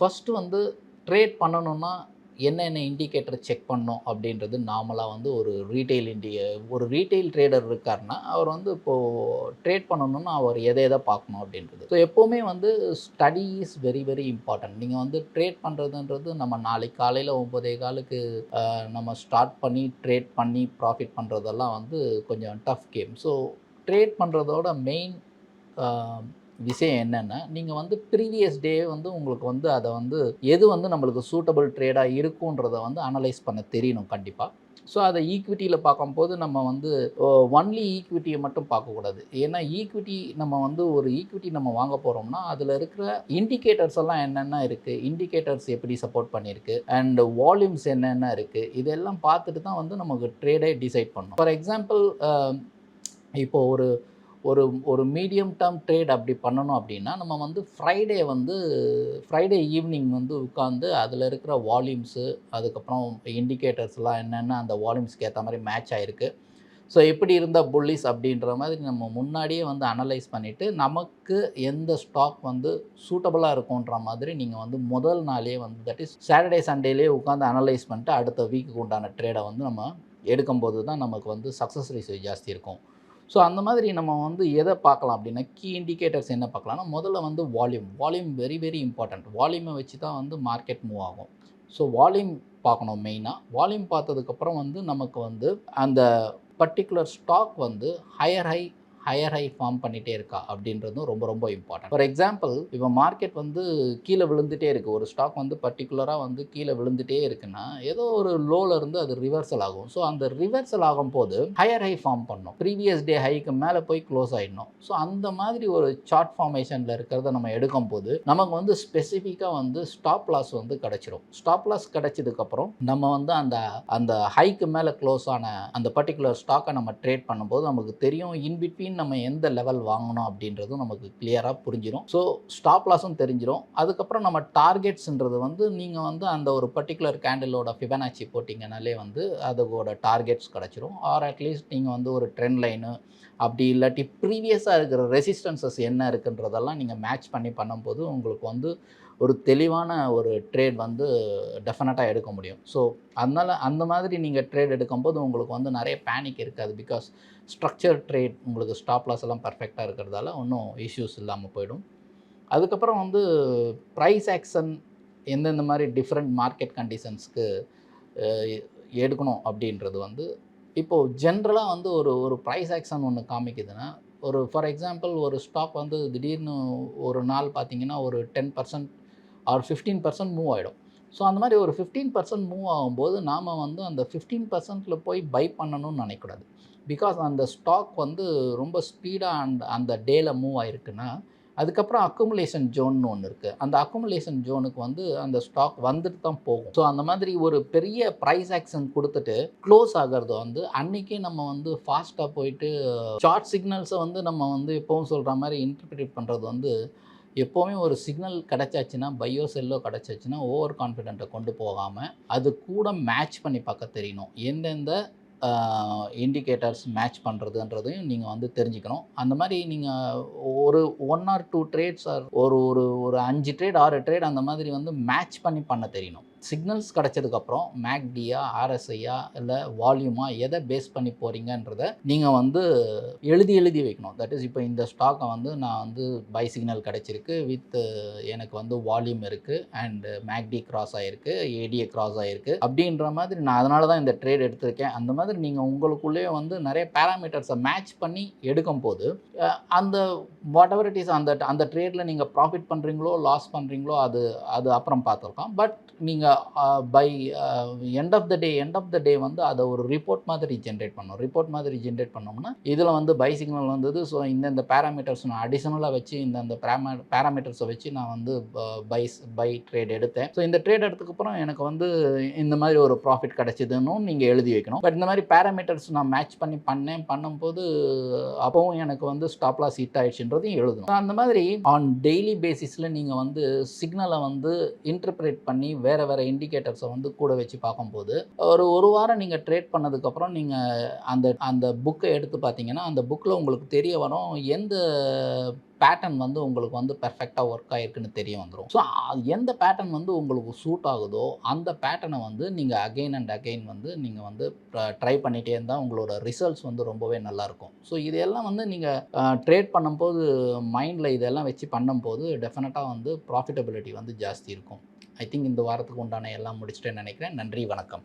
First வந்து trade பண்ணணும்னா என்னென்ன இண்டிகேட்டர் செக் பண்ணணும் அப்படின்றது நார்மலாக வந்து ஒரு ரீட்டைல் இண்டிய ஒரு ரீட்டைல் ட்ரேடர் இருக்காருன்னா அவர் வந்து இப்போது ட்ரேட் பண்ணணும்னா அவர் எதை எதை பார்க்கணும் அப்படின்றது. ஸோ எப்போவுமே வந்து study is very very important நீங்கள் வந்து ட்ரேட் பண்ணுறதுன்றது நம்ம நாளைக்கு காலையில் ஒம்பதே காலுக்கு நம்ம ஸ்டார்ட் பண்ணி ட்ரேட் பண்ணி ப்ராஃபிட் பண்ணுறதெல்லாம் வந்து கொஞ்சம் டஃப் கேம் ஸோ ட்ரேட் பண்ணுறதோட மெயின் விஷயம் என்னென்னா நீங்கள் வந்து ப்ரீவியஸ் டே வந்து உங்களுக்கு வந்து அதை வந்து எது வந்து நம்மளுக்கு சூட்டபிள் ட்ரேடாக இருக்குன்றத வந்து அனலைஸ் பண்ண தெரியணும் கண்டிப்பாக ஸோ அதை ஈக்விட்டியில் பார்க்கும்போது நம்ம வந்து ஒன்லி ஈக்விட்டியை மட்டும் பார்க்கக்கூடாது ஏன்னா ஈக்விட்டி நம்ம வந்து ஒரு ஈக்விட்டி நம்ம வாங்க போகிறோம்னா அதில் இருக்கிற இண்டிகேட்டர்ஸ் எல்லாம் என்னென்ன இருக்குது இண்டிகேட்டர்ஸ் எப்படி சப்போர்ட் பண்ணியிருக்கு அண்ட் வால்யூம்ஸ் என்னென்ன இருக்குது இதெல்லாம் பார்த்துட்டு தான் வந்து நமக்கு ட்ரேடே டிசைட் பண்ணணும். ஃபார் எக்ஸாம்பிள் இப்போது ஒரு ஒரு ஒரு மீடியம் டேர்ம் ட்ரேட் அப்படி பண்ணணும் அப்படின்னா நம்ம வந்து ஃப்ரைடே வந்து ஃப்ரைடே ஈவினிங் வந்து உட்காந்து அதில் இருக்கிற வால்யூம்ஸு அதுக்கப்புறம் இண்டிகேட்டர்ஸ்லாம் என்னென்ன அந்த வால்யூம்ஸ்க்கு ஏற்ற மாதிரி மேட்ச் ஆகிருக்கு ஸோ எப்படி இருந்தால் புல்லிஸ் அப்படின்ற மாதிரி நம்ம முன்னாடியே வந்து அனலைஸ் பண்ணிவிட்டு நமக்கு எந்த ஸ்டாக் வந்து சூட்டபுளாக இருக்குன்ற மாதிரி நீங்கள் வந்து முதல் நாளே வந்து தட் இஸ் சாட்டர்டே சண்டேலேயே உட்காந்து அனலைஸ் பண்ணிட்டு அடுத்த வீக்குக்கு உண்டான ட்ரேடை வந்து நம்ம எடுக்கும்போது தான் நமக்கு வந்து சக்ஸஸ் ரேஷியோ ஜாஸ்தி இருக்கும். ஸோ அந்த மாதிரி நம்ம வந்து எதை பார்க்கலாம் அப்படின்னா கீ இண்டிகேட்டர்ஸ் என்ன பார்க்கலாம்னா முதல்ல வந்து volume volume very very important வால்யூமை வச்சு தான் வந்து மார்க்கெட் மூவ் ஆகும். ஸோ வால்யூம் பார்க்கணும் மெயினாக வால்யூம் பார்த்ததுக்கப்புறம் வந்து நமக்கு வந்து அந்த பர்டிகுலர் ஸ்டாக் வந்து higher high higher high form பண்ணிகிட்டே இருக்கா அப்படின்றதும் ரொம்ப ரொம்ப இம்பார்ட்டன்ட் ஃபார் எக்ஸாம்பிள் இப்போ மார்க்கெட் வந்து கீழே விழுந்துட்டே இருக்குது ஒரு ஸ்டாக் வந்து பர்டிகுலராக வந்து கீழே விழுந்துட்டே இருக்குன்னா ஏதோ ஒரு லோல இருந்து அது ரிவர்சல் ஆகும். ஸோ அந்த ரிவர்சல் ஆகும் போது ஹையர் ஹை ஃபார்ம் பண்ணும் ப்ரீவியஸ் டே ஹைக்கு மேலே போய் க்ளோஸ் ஆகிடணும் ஸோ அந்த மாதிரி ஒரு சார்ட் ஃபார்மேஷனில் இருக்கிறத நம்ம எடுக்கும் போது நமக்கு வந்து ஸ்பெசிஃபிக்காக வந்து ஸ்டாப் லாஸ் வந்து கிடச்சிரும். ஸ்டாப் லாஸ் கிடச்சதுக்கப்புறம் நம்ம வந்து அந்த அந்த ஹைக்கு மேலே க்ளோஸ் ஆன அந்த பர்டிகுலர் ஸ்டாக்கை நம்ம ட்ரேட் பண்ணும்போது நமக்கு தெரியும் இன் பிட்வீன் நம்ம எந்த லெவல் வாங்கணும் அப்படின்றதும் நமக்கு கிளியராக புரிஞ்சிடும் ஸோ ஸ்டாப் லாஸும் தெரிஞ்சிடும் அதுக்கப்புறம் நம்ம டார்கெட்ஸ்ன்றது வந்து நீங்கள் வந்து அந்த ஒரு பர்டிகுலர் கேண்டிலோட ஃபிபனாச்சி போட்டிங்கனாலே வந்து அதோட டார்கெட்ஸ் கிடச்சிரும். ஆர் அட்லீஸ்ட் நீங்கள் வந்து ஒரு ட்ரெண்ட் லைனு அப்படி இல்லாட்டி ப்ரீவியஸாக இருக்கிற ரெசிஸ்டன்சஸ் என்ன இருக்குன்றதெல்லாம் நீங்கள் மேட்ச் பண்ணி பண்ணும்போது உங்களுக்கு வந்து ஒரு தெளிவான ஒரு ட்ரேட் வந்து டெஃபினட்டாக எடுக்க முடியும். ஸோ அதனால் அந்த மாதிரி நீங்கள் ட்ரேட் எடுக்கும்போது உங்களுக்கு வந்து நிறைய பேனிக் இருக்காது. பிகாஸ் ஸ்ட்ரக்சர் ட்ரேட் உங்களுக்கு ஸ்டாப் லாஸ் எல்லாம் பர்ஃபெக்டாக இருக்கிறதால ஒன்றும் இஷ்யூஸ் இல்லாமல் போயிடும். அதுக்கப்புறம் வந்து ப்ரைஸ் ஆக்ஷன் எந்தெந்த மாதிரி டிஃப்ரெண்ட் மார்க்கெட் கண்டிஷன்ஸ்க்கு எடுக்கணும் அப்படின்றது வந்து இப்போது ஜென்ரலாக வந்து ஒரு ஒரு ப்ரைஸ் ஆக்ஷன் ஒன்று காமிக்குதுன்னா ஒரு ஃபார் எக்ஸாம்பிள் ஒரு ஸ்டாக் வந்து திடீர்னு ஒரு நாள் பார்த்தீங்கன்னா ஒரு ten percent or fifteen percent move ஆகிடும் ஸோ அந்த மாதிரி ஒரு ஃபிஃப்டீன் பர்சன்ட் மூவ் ஆகும்போது நாம் வந்து அந்த ஃபிஃப்டீன் பர்சன்ட்டில் போய் பை பண்ணணும்னு நினைக்கூடாது பிகாஸ் அந்த ஸ்டாக் வந்து ரொம்ப ஸ்பீடாக அந்த அந்த டேயில் மூவ் ஆயிருக்குன்னா அதுக்கப்புறம் அக்குமுலேஷன் ஜோன்னு ஒன்று இருக்குது அந்த அக்குமுலேஷன் ஜோனுக்கு வந்து அந்த ஸ்டாக் வந்துட்டு தான் போகும். ஸோ அந்த மாதிரி ஒரு பெரிய ப்ரைஸ் ஆக்ஷன் கொடுத்துட்டு க்ளோஸ் ஆகிறது வந்து அன்றைக்கே நம்ம வந்து ஃபாஸ்ட்டாக போயிட்டு ஷார்ட் சிக்னல்ஸை வந்து நம்ம வந்து எப்பவும் சொல்கிற மாதிரி இன்டர்பிரேட் பண்ணுறது வந்து எப்போவுமே ஒரு சிக்னல் கிடச்சாச்சுன்னா பையோ செல்லோ கிடச்சாச்சுன்னா ஓவர் கான்ஃபிடென்ட்டை கொண்டு போகாமல் அது கூட மேட்ச் பண்ணி பார்க்க தெரியணும். எந்தெந்த இண்டிகேட்டர்ஸ் மேட்ச் பண்ணுறதுன்றதையும் நீங்கள் வந்து தெரிஞ்சுக்கணும். அந்த மாதிரி நீங்கள் ஒரு one or two trades or ஒரு ஒரு ஒரு அஞ்சு ட்ரேட் ஆறு ட்ரேட் அந்த மாதிரி வந்து மேட்ச் பண்ணி பண்ண தெரியணும். சிக்னல்ஸ் கிடச்சதுக்கப்புறம் மேக்டியா ஆர்எஸ்ஐயா இல்லை வால்யூமா எதை பேஸ் பண்ணி போகிறீங்கன்றத நீங்கள் வந்து எழுதி எழுதி வைக்கணும். தட் இஸ் இப்போ இந்த ஸ்டாக்கை வந்து நான் வந்து பை சிக்னல் கிடச்சிருக்கு. வித் எனக்கு வந்து வால்யூம் இருக்குது அண்ட் மேக்டி கிராஸ் ஆகிருக்கு ஏடிஏ கிராஸ் ஆகிருக்கு அப்படின்ற மாதிரி நான் அதனால தான் இந்த ட்ரேட் எடுத்திருக்கேன். அந்த மாதிரி நீங்கள் உங்களுக்குள்ளேயே வந்து நிறைய பேராமீட்டர்ஸை மேட்ச் பண்ணி எடுக்கும் போது அந்த வாட் எவர் இட் இஸ் அந்த அந்த ட்ரேடில் நீங்கள் ப்ராஃபிட் பண்ணுறீங்களோ லாஸ் பண்ணுறீங்களோ அது அது அப்புறம் பார்த்துருக்கோம் பட் நீங்கள் by end of the day end of the day வந்து அதை ஒரு ரிப்போர்ட் மாதிரி ஜென்ரேட் பண்ணோம். ரிப்போர்ட் மாதிரி ஜென்ரேட் பண்ணோம்னா இதில் வந்து பை சிக்னல் வந்தது. ஸோ இந்தந்த பேராமீட்டர்ஸ் நான் அடிஷனலாக வச்சு இந்தந்த பேராம பேராமீட்டர்ஸை வச்சு நான் வந்து பை பை ட்ரேட் எடுத்தேன். ஸோ இந்த ட்ரேட் எடுத்ததுக்கப்புறம் எனக்கு வந்து இந்த மாதிரி ஒரு ப்ராஃபிட் கிடச்சிதுன்னு நீங்கள் எழுதி வைக்கணும். பட் இந்த மாதிரி பேராமீட்டர்ஸ் நான் மேட்ச் பண்ணி பண்ணேன். பண்ணும்போது அப்போவும் எனக்கு வந்து ஸ்டாப்லாஸ் ஹிட் ஆயிடுச்சுன்றதையும் எழுதணும். ஸோ அந்த மாதிரி ஆன் டெய்லி பேசிஸில் நீங்கள் வந்து சிக்னலை வந்து இன்டர்பிரேட் பண்ணி வேறு வேறு இண்டிகேட்டர்ஸை வந்து கூட வச்சு பார்க்கும்போது ஒரு ஒரு வாரம் நீங்கள் ட்ரேட் பண்ணதுக்கப்புறம் நீங்கள் அந்த அந்த புக்கை எடுத்து பார்த்தீங்கன்னா அந்த புக்கில் உங்களுக்கு தெரிய வரும் எந்த பேட்டர்ன் வந்து உங்களுக்கு வந்து பெர்ஃபெக்டாக ஒர்க் ஆகிருக்குன்னு தெரிய வந்துடும் ஸோ எந்த பேட்டர்ன் வந்து உங்களுக்கு சூட் ஆகுதோ அந்த பேட்டர்னை வந்து நீங்கள் அகெயின் அண்ட் அகெயின் வந்து நீங்கள் வந்து ட்ரை பண்ணிகிட்டே இருந்தால் உங்களோட ரிசல்ட்ஸ் வந்து ரொம்பவே நல்லாயிருக்கும் ஸோ இதெல்லாம் வந்து நீங்கள் ட்ரேட் பண்ணும்போது மைண்டில் இதெல்லாம் வச்சு பண்ணும்போது டெஃபினட்டாக வந்து ப்ராஃபிட்டபிலிட்டி வந்து ஜாஸ்தி இருக்கும். ஐ திங்க் இந்த வாரத்துக்கு உண்டான எல்லாம் முடிச்சுட்டு நினைக்கிறேன். நன்றி வணக்கம்.